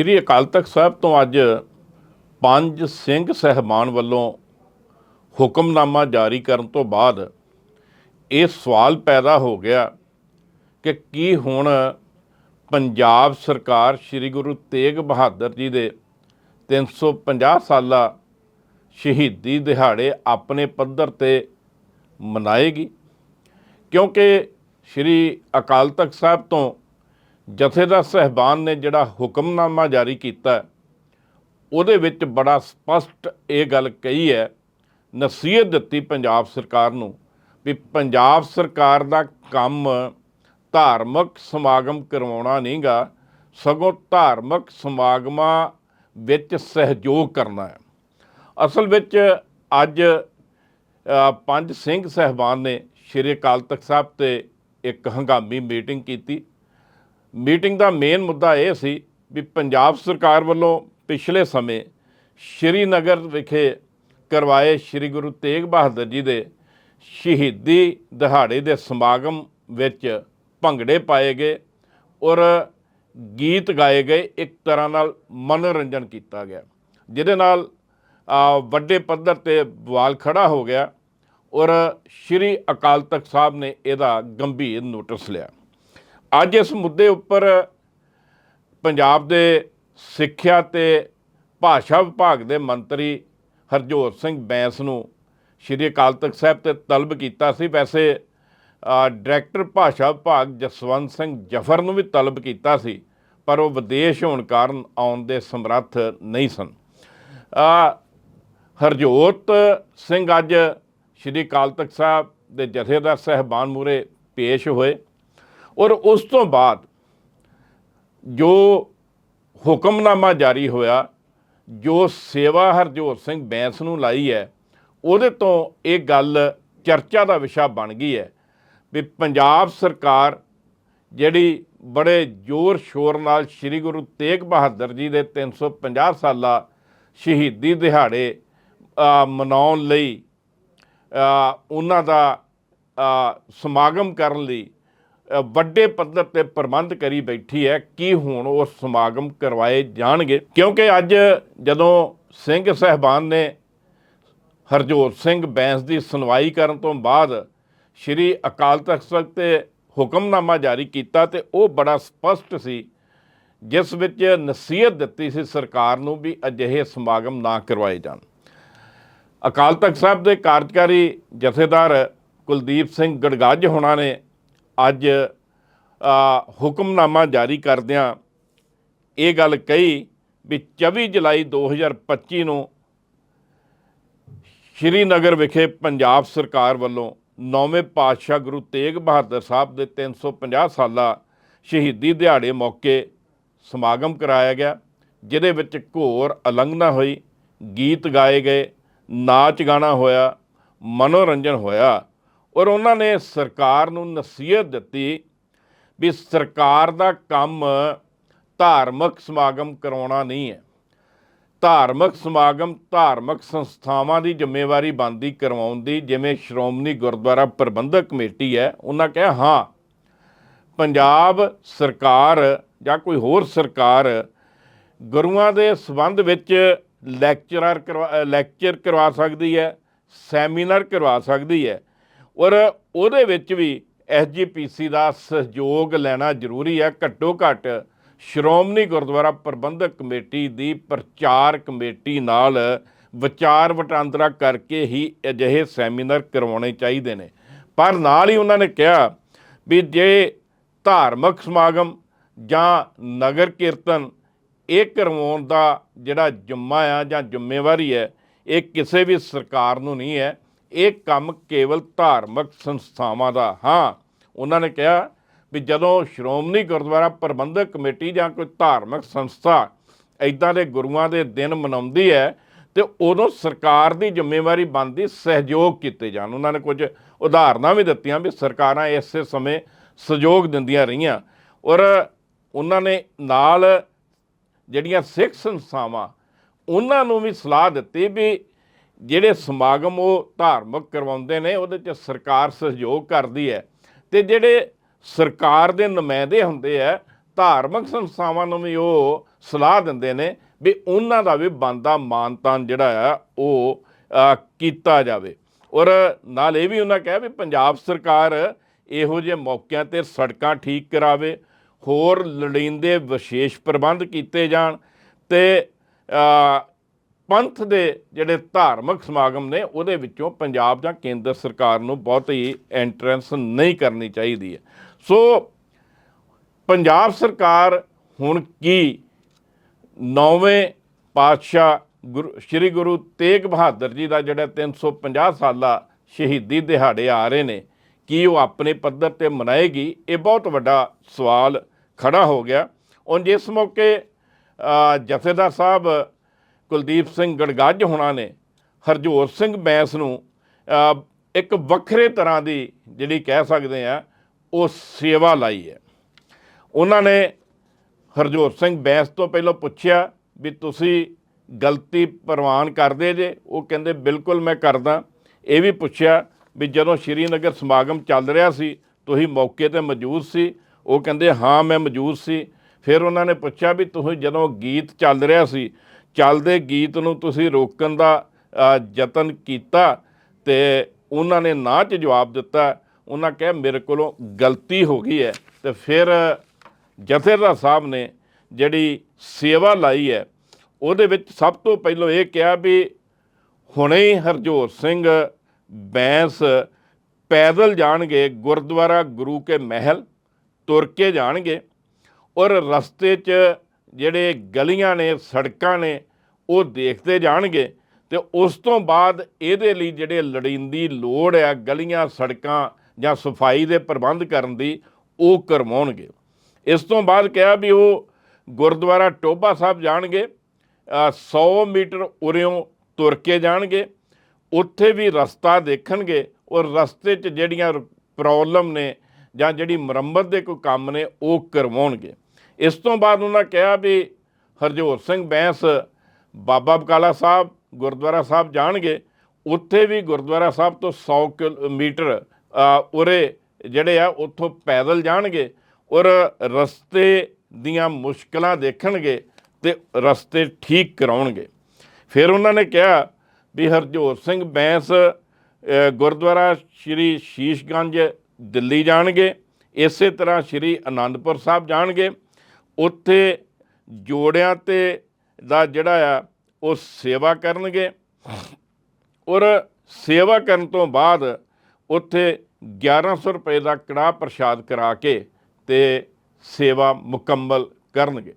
ਸ਼੍ਰੀ ਅਕਾਲ ਤਖਤ ਸਾਹਿਬ ਤੋਂ ਅੱਜ ਪੰਜ ਸਿੰਘ ਸਹਿਬਾਨ ਵੱਲੋਂ ਹੁਕਮਨਾਮਾ ਜਾਰੀ ਕਰਨ ਤੋਂ ਬਾਅਦ ਇਹ ਸਵਾਲ ਪੈਦਾ ਹੋ ਗਿਆ ਕਿ ਕੀ ਹੁਣ ਪੰਜਾਬ ਸਰਕਾਰ ਸ੍ਰੀ ਗੁਰੂ ਤੇਗ ਬਹਾਦਰ ਜੀ ਦੇ 350 ਸਾਲਾ ਸ਼ਹੀਦੀ ਦਿਹਾੜੇ ਆਪਣੇ ਪੱਧਰ ਤੇ ਮਨਾਏਗੀ? ਕਿਉਂਕਿ ਸ੍ਰੀ ਅਕਾਲ ਤਖਤ ਸਾਹਿਬ ਤੋਂ ਜਥੇਦਾਰ ਸਹਿਬਾਨ ਨੇ ਜਿਹੜਾ ਹੁਕਮਨਾਮਾ ਜਾਰੀ ਕੀਤਾ ਉਹਦੇ ਵਿੱਚ ਬੜਾ ਸਪਸ਼ਟ ਇਹ ਗੱਲ ਕਹੀ ਹੈ, ਨਸੀਹਤ ਦਿੱਤੀ ਪੰਜਾਬ ਸਰਕਾਰ ਨੂੰ ਵੀ ਪੰਜਾਬ ਸਰਕਾਰ ਦਾ ਕੰਮ ਧਾਰਮਿਕ ਸਮਾਗਮ ਕਰਵਾਉਣਾ ਨਹੀਂਗਾ, ਸਗੋਂ ਧਾਰਮਿਕ ਸਮਾਗਮਾਂ ਵਿੱਚ ਸਹਿਯੋਗ ਕਰਨਾ ਹੈ। ਅਸਲ ਵਿੱਚ ਅੱਜ ਪੰਜ ਸਿੰਘ ਸਹਿਬਾਨ ਨੇ, ਸ਼੍ਰੀ ਅਕਾਲ ਤਖਤ ਸਾਹਿਬ ਤੇ ਇੱਕ ਹੰਗਾਮੀ ਮੀਟਿੰਗ ਕੀਤੀ। ਮੀਟਿੰਗ ਦਾ ਮੇਨ ਮੁੱਦਾ ਇਹ ਸੀ ਵੀ ਪੰਜਾਬ ਸਰਕਾਰ ਵੱਲੋਂ ਪਿਛਲੇ ਸਮੇਂ ਸ਼੍ਰੀਨਗਰ ਵਿਖੇ ਕਰਵਾਏ ਸ਼੍ਰੀ ਗੁਰੂ ਤੇਗ ਬਹਾਦਰ ਜੀ ਦੇ ਸ਼ਹੀਦੀ ਦਿਹਾੜੇ ਦੇ ਸਮਾਗਮ ਵਿੱਚ ਭੰਗੜੇ ਪਾਏ ਗਏ ਔਰ ਗੀਤ ਗਾਏ ਗਏ, ਇੱਕ ਤਰ੍ਹਾਂ ਨਾਲ ਮਨੋਰੰਜਨ ਕੀਤਾ ਗਿਆ। ਜਿਹਦੇ ਨਾਲ ਵੱਡੇ ਪੱਧਰ ਤੇ ਬਵਾਲ ਖੜਾ ਹੋ ਗਿਆ ਔਰ ਸ਼੍ਰੀ ਅਕਾਲ ਤਖਤ ਸਾਹਿਬ ਨੇ ਇਹਦਾ ਗੰਭੀਰ ਨੋਟਿਸ ਲਿਆ। ਅੱਜ ਇਸ ਮੁੱਦੇ ਉੱਪਰ ਪੰਜਾਬ ਦੇ ਸਿੱਖਿਆ ਤੇ ਭਾਸ਼ਾ ਵਿਭਾਗ ਦੇ ਮੰਤਰੀ ਹਰਜੋਤ ਸਿੰਘ ਬੈਂਸ ਨੂੰ ਸ਼੍ਰੀ ਅਕਾਲ ਤਖਤ ਸਾਹਿਬ ਤੇ ਤਲਬ ਕੀਤਾ ਸੀ। ਵੈਸੇ ਡਾਇਰੈਕਟਰ ਭਾਸ਼ਾ ਵਿਭਾਗ ਜਸਵੰਤ ਸਿੰਘ ਜਫਰ ਨੂੰ ਵੀ ਤਲਬ ਕੀਤਾ ਸੀ ਪਰ ਉਹ ਵਿਦੇਸ਼ ਹੋਣ ਕਾਰਨ ਆਉਣ ਦੇ ਸਮਰੱਥ ਨਹੀਂ ਸਨ। ਅ, ਹਰਜੋਤ ਸਿੰਘ ਅੱਜ ਸ਼੍ਰੀ ਅਕਾਲ ਤਖਤ ਸਾਹਿਬ ਦੇ ਜਥੇਦਾਰ ਸਹਿਬਾਨ ਮੂਰੇ ਪੇਸ਼ ਹੋਏ। ਔਰ ਉਸ ਤੋਂ ਬਾਅਦ ਜੋ ਹੁਕਮਨਾਮਾ ਜਾਰੀ ਹੋਇਆ, ਜੋ ਸੇਵਾ ਹਰਜੋਤ ਸਿੰਘ ਬੈਂਸ ਨੂੰ ਲਾਈ ਹੈ, ਉਹਦੇ ਤੋਂ ਇਹ ਗੱਲ ਚਰਚਾ ਦਾ ਵਿਸ਼ਾ ਬਣ ਗਈ ਹੈ ਵੀ ਪੰਜਾਬ ਸਰਕਾਰ ਜਿਹੜੀ ਬੜੇ ਜ਼ੋਰ ਸ਼ੋਰ ਨਾਲ ਸ੍ਰੀ ਗੁਰੂ ਤੇਗ ਬਹਾਦਰ ਜੀ ਦੇ 350 ਸਾਲਾ ਸ਼ਹੀਦੀ ਦਿਹਾੜੇ ਮਨਾਉਣ ਲਈ ਉਹਨਾਂ ਦਾ ਸਮਾਗਮ ਕਰਨ ਲਈ ਵੱਡੇ ਪੱਧਰ ਤੇ ਪ੍ਰਬੰਧ ਕਰੀ ਬੈਠੀ ਹੈ ਕਿ ਹੁਣ ਉਹ ਸਮਾਗਮ ਕਰਵਾਏ ਜਾਣਗੇ? ਕਿਉਂਕਿ ਅੱਜ ਜਦੋਂ ਸਿੰਘ ਸਹਿਬਾਨ ਨੇ ਹਰਜੋਤ ਸਿੰਘ ਬੈਂਸ ਦੀ ਸੁਣਵਾਈ ਕਰਨ ਤੋਂ ਬਾਅਦ ਸ਼੍ਰੀ ਅਕਾਲ ਤਖਤ ਸਾਹਿਬ ਤੇ ਹੁਕਮਨਾਮਾ ਜਾਰੀ ਕੀਤਾ ਤੇ ਉਹ ਬੜਾ ਸਪਸ਼ਟ ਸੀ, ਜਿਸ ਵਿੱਚ ਨਸੀਹਤ ਦਿੱਤੀ ਸੀ ਸਰਕਾਰ ਨੂੰ ਵੀ ਅਜਿਹੇ ਸਮਾਗਮ ਨਾ ਕਰਵਾਏ ਜਾਣ। ਅਕਾਲ ਤਖਤ ਸਾਹਿਬ ਦੇ ਕਾਰਜਕਾਰੀ ਜਥੇਦਾਰ ਕੁਲਦੀਪ ਸਿੰਘ ਗੜਗੱਜ ਹੋਣਾ ਨੇ ਅੱਜ ਹੁਕਮਨਾਮਾ ਜਾਰੀ ਕਰਦਿਆਂ ਇਹ ਗੱਲ ਕਹੀ ਵੀ 24 ਜੁਲਾਈ 2025 ਨੂੰ ਸ਼੍ਰੀਨਗਰ ਵਿਖੇ ਪੰਜਾਬ ਸਰਕਾਰ ਵੱਲੋਂ ਨੌਵੇਂ ਪਾਤਸ਼ਾਹ ਗੁਰੂ ਤੇਗ ਬਹਾਦਰ ਸਾਹਿਬ ਦੇ 350 ਸਾਲਾ ਸ਼ਹੀਦੀ ਦਿਹਾੜੇ ਮੌਕੇ ਸਮਾਗਮ ਕਰਾਇਆ ਗਿਆ, ਜਿਹਦੇ ਵਿੱਚ ਘੋਰ ਉਲੰਘਣਾ ਹੋਈ, ਗੀਤ ਗਾਏ ਗਏ, ਨਾਚ ਗਾਣਾ ਹੋਇਆ, ਮਨੋਰੰਜਨ ਹੋਇਆ। ਔਰ ਉਹਨਾਂ ਨੇ ਸਰਕਾਰ ਨੂੰ ਨਸੀਹਤ ਦਿੱਤੀ ਵੀ ਸਰਕਾਰ ਦਾ ਕੰਮ ਧਾਰਮਿਕ ਸਮਾਗਮ ਕਰਾਉਣਾ ਨਹੀਂ ਹੈ। ਧਾਰਮਿਕ ਸਮਾਗਮ ਧਾਰਮਿਕ ਸੰਸਥਾਵਾਂ ਦੀ ਜ਼ਿੰਮੇਵਾਰੀ ਬਣਦੀ ਕਰਵਾਉਣ ਦੀ, ਜਿਵੇਂ ਸ਼੍ਰੋਮਣੀ ਗੁਰਦੁਆਰਾ ਪ੍ਰਬੰਧਕ ਕਮੇਟੀ ਹੈ, ਉਹਨਾਂ ਕਿਹਾ, ਹਾਂ, ਪੰਜਾਬ ਸਰਕਾਰ ਜਾਂ ਕੋਈ ਹੋਰ ਸਰਕਾਰ ਗੁਰੂਆਂ ਦੇ ਸੰਬੰਧ ਵਿੱਚ ਲੈਕਚਰਰ ਕਰਵਾ ਲੈਕਚਰ ਕਰਵਾ ਸਕਦੀ ਹੈ, ਸੈਮੀਨਾਰ ਕਰਵਾ ਸਕਦੀ ਹੈ ਔਰ ਉਹਦੇ ਵਿੱਚ ਵੀ ਐਸਜੀਪੀਸੀ ਦਾ ਸਹਿਯੋਗ ਲੈਣਾ ਜ਼ਰੂਰੀ ਹੈ। ਘੱਟੋ ਘੱਟ ਸ਼੍ਰੋਮਣੀ ਗੁਰਦੁਆਰਾ ਪ੍ਰਬੰਧਕ ਕਮੇਟੀ ਦੀ ਪ੍ਰਚਾਰ ਕਮੇਟੀ ਨਾਲ ਵਿਚਾਰ ਵਟਾਂਦਰਾ ਕਰਕੇ ਹੀ ਅਜਿਹੇ ਸੈਮੀਨਾਰ ਕਰਵਾਉਣੇ ਚਾਹੀਦੇ ਨੇ। ਪਰ ਨਾਲ ਹੀ ਉਹਨਾਂ ਨੇ ਕਿਹਾ ਵੀ ਜੇ ਧਾਰਮਿਕ ਸਮਾਗਮ ਜਾਂ ਨਗਰ ਕੀਰਤਨ ਇਹ ਕਰਵਾਉਣ ਦਾ ਜਿਹੜਾ ਜੁੰਮਾ ਆ ਜਾਂ ਜ਼ਿੰਮੇਵਾਰੀ ਹੈ, ਇਹ ਕਿਸੇ ਵੀ ਸਰਕਾਰ ਨੂੰ ਨਹੀਂ ਹੈ। ਇਹ ਕੰਮ ਕੇਵਲ ਧਾਰਮਿਕ ਸੰਸਥਾਵਾਂ ਦਾ, ਹਾਂ। ਉਹਨਾਂ ਨੇ ਕਿਹਾ ਵੀ ਜਦੋਂ ਸ਼੍ਰੋਮਣੀ ਗੁਰਦੁਆਰਾ ਪ੍ਰਬੰਧਕ ਕਮੇਟੀ ਜਾਂ ਕੋਈ ਧਾਰਮਿਕ ਸੰਸਥਾ ਇਦਾਂ ਦੇ ਗੁਰੂਆਂ ਦੇ ਦਿਨ ਮਨਾਉਂਦੀ ਹੈ ਤੇ ਉਦੋਂ ਸਰਕਾਰ ਦੀ ਜ਼ਿੰਮੇਵਾਰੀ ਬਣਦੀ, ਸਹਿਯੋਗ ਕੀਤੇ ਜਾਣ। ਉਹਨਾਂ ਨੇ ਕੁਝ ਉਦਾਹਰਨਾਂ ਵੀ ਦਿੱਤੀਆਂ ਵੀ ਸਰਕਾਰਾਂ ਇਸੇ ਸਮੇਂ ਸਹਿਯੋਗ ਦਿੰਦੀਆਂ ਰਹੀਆਂ ਔਰ ਉਹਨਾਂ ਨੇ ਨਾਲ ਜਿਹੜੀਆਂ ਸਿੱਖ ਸੰਸਥਾਵਾਂ, ਉਹਨਾਂ ਨੂੰ ਵੀ ਸਲਾਹ ਦਿੱਤੀ ਵੀ ਜਿਹੜੇ ਸਮਾਗਮ ਉਹ ਧਾਰਮਿਕ ਕਰਵਾਉਂਦੇ ਨੇ, ਉਹਦੇ 'ਚ ਸਰਕਾਰ ਸਹਿਯੋਗ ਕਰਦੀ ਹੈ। ਤੇ ਜਿਹੜੇ ਸਰਕਾਰ ਦੇ ਨੁਮਾਇੰਦੇ ਹੁੰਦੇ ਆ, ਧਾਰਮਿਕ ਸੰਸਥਾਵਾਂ ਨੂੰ ਵੀ ਉਹ ਸਲਾਹ ਦਿੰਦੇ ਨੇ ਵੀ ਉਹਨਾਂ ਦਾ ਵੀ ਬੰਦਾ ਮਾਨਤਾਨ ਜਿਹੜਾ ਆ, ਉਹ ਕੀਤਾ ਜਾਵੇ। ਔਰ ਨਾਲ ਇਹ ਵੀ ਉਹਨਾਂ ਕਿਹਾ ਵੀ ਪੰਜਾਬ ਸਰਕਾਰ ਇਹੋ ਜਿਹੇ ਮੌਕਿਆਂ ਤੇ ਸੜਕਾਂ ਠੀਕ ਕਰਾਵੇ, ਹੋਰ ਲੋੜੀਂਦੇ ਵਿਸ਼ੇਸ਼ ਪ੍ਰਬੰਧ ਕੀਤੇ ਜਾਣ ਤੇ ਪੰਥ ਦੇ ਜਿਹੜੇ ਧਾਰਮਿਕ ਸਮਾਗਮ ਨੇ, ਉਹਦੇ ਵਿੱਚੋਂ ਪੰਜਾਬ ਜਾਂ ਕੇਂਦਰ ਸਰਕਾਰ ਨੂੰ ਬਹੁਤ ਹੀ ਐਂਟਰੈਂਸ ਨਹੀਂ ਕਰਨੀ ਚਾਹੀਦੀ ਹੈ। ਸੋ ਪੰਜਾਬ ਸਰਕਾਰ ਹੁਣ ਕੀ ਨੌਵੇਂ ਪਾਤਸ਼ਾਹ ਗੁਰੂ, ਸ੍ਰੀ ਗੁਰੂ ਤੇਗ ਬਹਾਦਰ ਜੀ ਦਾ ਜਿਹੜਾ 350 ਸਾਲਾ ਸ਼ਹੀਦੀ ਦਿਹਾੜੇ ਆ ਰਹੇ ਨੇ, ਕੀ ਉਹ ਆਪਣੇ ਪੱਧਰ ਤੇ ਮਨਾਏਗੀ? ਇਹ ਬਹੁਤ ਵੱਡਾ ਸਵਾਲ ਖੜਾ ਹੋ ਗਿਆ। ਔਰ ਜਿਸ ਮੌਕੇ ਜਥੇਦਾਰ ਸਾਹਿਬ ਕੁਲਦੀਪ ਸਿੰਘ ਗੜਗੱਜ ਹੋਣਾ ਨੇ, ਹਰਜੋਤ ਸਿੰਘ ਬੈਂਸ ਨੂੰ ਇੱਕ ਵੱਖਰੇ ਤਰ੍ਹਾਂ ਦੀ ਜਿਹੜੀ ਕਹਿ ਸਕਦੇ ਆ, ਉਹ ਸੇਵਾ ਲਾਈ ਹੈ। ਉਹਨਾਂ ਨੇ ਹਰਜੋਤ ਸਿੰਘ ਬੈਂਸ ਤੋਂ ਪਹਿਲਾਂ ਪੁੱਛਿਆ ਵੀ ਤੁਸੀਂ ਗਲਤੀ ਪ੍ਰਵਾਨ ਕਰਦੇ ਜੇ? ਉਹ ਕਹਿੰਦੇ, ਬਿਲਕੁਲ ਮੈਂ ਕਰਦਾ। ਇਹ ਵੀ ਪੁੱਛਿਆ ਵੀ ਜਦੋਂ ਸ਼੍ਰੀਨਗਰ ਸਮਾਗਮ ਚੱਲ ਰਿਹਾ ਸੀ, ਤੁਸੀਂ ਮੌਕੇ ਤੇ ਮੌਜੂਦ ਸੀ? ਉਹ ਕਹਿੰਦੇ, ਹਾਂ, ਮੈਂ ਮੌਜੂਦ ਸੀ। ਫਿਰ ਉਹਨਾਂ ਨੇ ਪੁੱਛਿਆ ਵੀ ਤੁਸੀਂ ਜਦੋਂ ਗੀਤ ਚੱਲ ਰਿਹਾ ਸੀ ਚੱਲਦੇ ਗੀਤ ਨੂੰ ਤੁਸੀਂ ਰੋਕਣ ਦਾ ਯਤਨ ਕੀਤਾ ਤੇ ਉਹਨਾਂ ਨੇ ਨਾ ਚ ਜਵਾਬ ਦਿੱਤਾ। ਉਹਨਾਂ ਕਿਹਾ, ਮੇਰੇ ਕੋਲੋਂ ਗਲਤੀ ਹੋ ਗਈ ਹੈ। ਤੇ ਫਿਰ ਜਥੇਦਾਰ ਸਾਹਿਬ ਨੇ ਜਿਹੜੀ ਸੇਵਾ ਲਾਈ ਹੈ, ਉਹਦੇ ਵਿੱਚ ਸਭ ਤੋਂ ਪਹਿਲਾਂ ਇਹ ਕਿਹਾ ਵੀ ਹੁਣੇ ਹੀ ਹਰਜੋਤ ਸਿੰਘ ਬੈਂਸ ਪੈਦਲ ਜਾਣਗੇ, ਗੁਰਦੁਆਰਾ ਗੁਰੂ ਕੇ ਮਹਿਲ ਤੁਰ ਕੇ ਜਾਣਗੇ ਔਰ ਰਸਤੇ 'ਚ ਜਿਹੜੇ ਗਲੀਆਂ ਨੇ ਸੜਕਾਂ ਨੇ ਉਹ ਦੇਖਦੇ ਜਾਣਗੇ ਤੇ ਉਸ ਤੋਂ ਬਾਅਦ ਇਹਦੇ ਲਈ ਜਿਹੜੇ ਲੜੀਂਦੀ ਲੋੜ ਆ ਗਲੀਆਂ ਸੜਕਾਂ ਜਾਂ ਸਫ਼ਾਈ ਦੇ ਪ੍ਰਬੰਧ ਕਰਨ ਦੀ ਉਹ ਕਰਵਾਉਣਗੇ। ਇਸ ਤੋਂ ਬਾਅਦ ਕਿਹਾ ਵੀ ਉਹ ਗੁਰਦੁਆਰਾ ਟੋਬਾ ਸਾਹਿਬ ਜਾਣਗੇ ਅ, 100 ਮੀਟਰ ਉਰਿਓਂ ਤੁਰ ਕੇ ਜਾਣਗੇ ਉੱਥੇ ਵੀ ਰਸਤਾ ਦੇਖਣਗੇ ਔਰ ਰਸਤੇ 'ਚ ਜਿਹੜੀਆਂ ਪ੍ਰੋਬਲਮ ਨੇ ਜਾਂ ਜਿਹੜੀ ਮੁਰੰਮਤ ਦੇ ਕੋਈ ਕੰਮ ਨੇ ਉਹ ਕਰਵਾਉਣਗੇ। ਇਸ ਤੋਂ ਬਾਅਦ ਉਹਨਾਂ ਕਿਹਾ ਵੀ ਹਰਜੋਤ ਸਿੰਘ ਬੈਂਸ ਬਾਬਾ ਬਕਾਲਾ ਸਾਹਿਬ, ਗੁਰਦੁਆਰਾ ਸਾਹਿਬ ਜਾਣਗੇ। ਉੱਥੇ ਵੀ ਗੁਰਦੁਆਰਾ ਸਾਹਿਬ ਤੋਂ 100 ਕਿਲੋਮੀਟਰ ਉਰੇ ਜਿਹੜੇ ਆ, ਉੱਥੋਂ ਪੈਦਲ ਜਾਣਗੇ ਔਰ ਰਸਤੇ ਦੀਆਂ ਮੁਸ਼ਕਲਾਂ ਦੇਖਣਗੇ ਤੇ ਰਸਤੇ ਠੀਕ ਕਰਾਉਣਗੇ। ਫਿਰ ਉਹਨਾਂ ਨੇ ਕਿਹਾ ਵੀ ਹਰਜੋਤ ਸਿੰਘ ਬੈਂਸ ਗੁਰਦੁਆਰਾ ਸ਼੍ਰੀ ਸ਼ੀਸ਼ਗੰਜ ਦਿੱਲੀ ਜਾਣਗੇ। ਇਸੇ ਤਰ੍ਹਾਂ ਸ਼੍ਰੀ ਆਨੰਦਪੁਰ ਸਾਹਿਬ ਜਾਣਗੇ। ਉੱਥੇ ਜੋੜਿਆਂ ਤੇ ਦਾ ਜਿਹੜਾ ਆ, ਉਹ ਸੇਵਾ ਕਰਨਗੇ। ਔਰ ਸੇਵਾ ਕਰਨ ਤੋਂ ਬਾਅਦ ਉੱਥੇ 1100 ਰੁਪਏ ਦਾ ਕੜਾਹ ਪ੍ਰਸ਼ਾਦ ਕਰਾ ਕੇ ਤੇ ਸੇਵਾ ਮੁਕੰਮਲ ਕਰਨਗੇ।